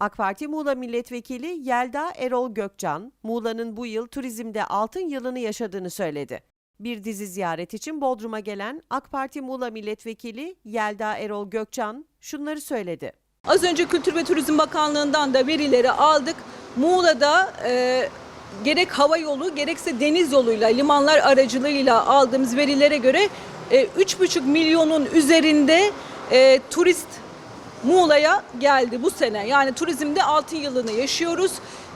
AK Parti Muğla Milletvekili Yelda Erol Gökcan, Muğla'nın bu yıl turizmde altın yılını yaşadığını söyledi. Bir dizi ziyaret için Bodrum'a gelen AK Parti Muğla Milletvekili Yelda Erol Gökcan şunları söyledi. Az önce Kültür ve Turizm Bakanlığı'ndan da verileri aldık. Muğla'da e, gerek hava yolu gerekse deniz yoluyla, limanlar aracılığıyla aldığımız verilere göre e, 3,5 milyonun üzerinde e, turist Muğla'ya geldi bu sene. Yani turizmde altın yılını yaşıyoruz.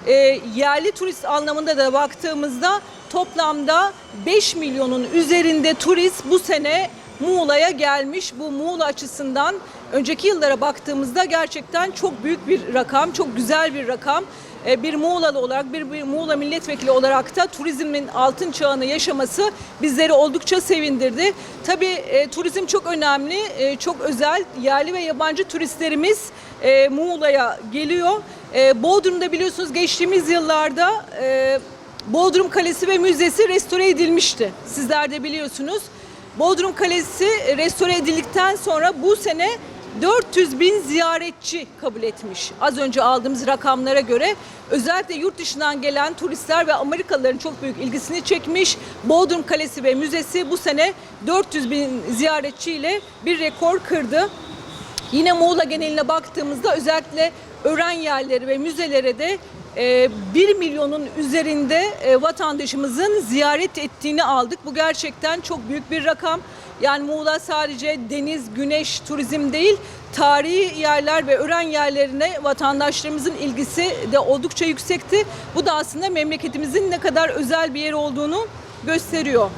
E, yerli turist anlamında da baktığımızda toplamda 5 milyonun üzerinde turist bu sene Muğla'ya gelmiş. Bu Muğla açısından önceki yıllara baktığımızda gerçekten çok büyük bir rakam, çok güzel bir rakam. E, Bir Muğlalı olarak, bir, bir Muğla milletvekili olarak da turizmin altın çağını yaşaması bizleri oldukça sevindirdi. Tabii e, turizm çok önemli, e, çok özel. Yerli ve yabancı turistlerimiz e, Muğla'ya geliyor. E, Bodrum'da biliyorsunuz geçtiğimiz yıllarda e, Bodrum Kalesi ve Müzesi restore edilmişti. Sizler de biliyorsunuz. Bodrum Kalesi restore edildikten sonra bu sene 400 bin ziyaretçi kabul etmiş. Az önce aldığımız rakamlara göre özellikle yurt dışından gelen turistler ve Amerikalıların çok büyük ilgisini çekmiş. Bodrum Kalesi ve Müzesi bu sene 400 bin ziyaretçiyle bir rekor kırdı. Yine Muğla geneline baktığımızda özellikle öğren yerleri ve müzelere de e, 1 milyonun üzerinde e, vatandaşımızın ziyaret ettiğini aldık. Bu gerçekten çok büyük bir rakam. Yani Muğla sadece deniz, güneş, turizm değil, tarihi yerler ve öğren yerlerine vatandaşlarımızın ilgisi de oldukça yüksekti. Bu da aslında memleketimizin ne kadar özel bir yer olduğunu gösteriyor.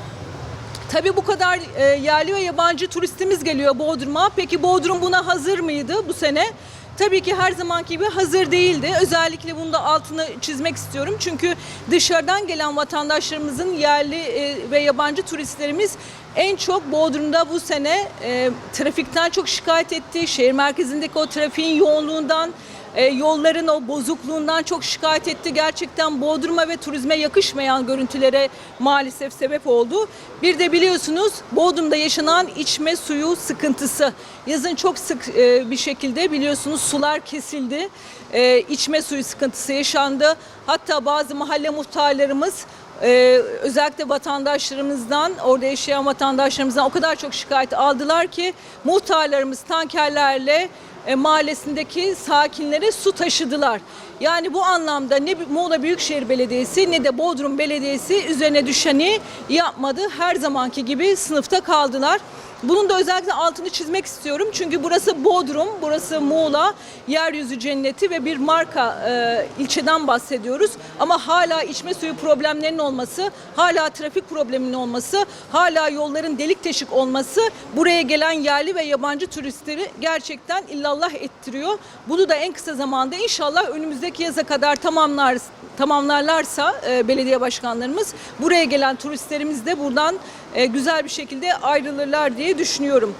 Tabii bu kadar e, yerli ve yabancı turistimiz geliyor Bodrum'a. Peki Bodrum buna hazır mıydı bu sene? Tabii ki her zamanki gibi hazır değildi. Özellikle bunu da altını çizmek istiyorum. Çünkü dışarıdan gelen vatandaşlarımızın yerli e, ve yabancı turistlerimiz en çok Bodrum'da bu sene e, trafikten çok şikayet etti. Şehir merkezindeki o trafiğin yoğunluğundan, e, yolların o bozukluğundan çok şikayet etti. Gerçekten Bodrum'a ve turizme yakışmayan görüntülere maalesef sebep oldu. Bir de biliyorsunuz Bodrum'da yaşanan içme suyu sıkıntısı. Yazın çok sık e, bir şekilde biliyorsunuz sular kesildi. E, içme suyu sıkıntısı yaşandı. Hatta bazı mahalle muhtarlarımız ee, özellikle vatandaşlarımızdan, orada yaşayan vatandaşlarımızdan o kadar çok şikayet aldılar ki muhtarlarımız tankerlerle e, mahallesindeki sakinlere su taşıdılar. Yani bu anlamda ne Muğla Büyükşehir Belediyesi ne de Bodrum Belediyesi üzerine düşeni yapmadı. Her zamanki gibi sınıfta kaldılar. Bunun da özellikle altını çizmek istiyorum. Çünkü burası Bodrum, burası Muğla, yeryüzü cenneti ve bir marka e, ilçeden bahsediyoruz. Ama hala içme suyu problemlerinin olması, hala trafik probleminin olması, hala yolların delik teşik olması buraya gelen yerli ve yabancı turistleri gerçekten illallah ettiriyor. Bunu da en kısa zamanda inşallah önümüzdeki yaza kadar tamamlar tamamlarlarsa e, belediye başkanlarımız buraya gelen turistlerimiz de buradan güzel bir şekilde ayrılırlar diye düşünüyorum.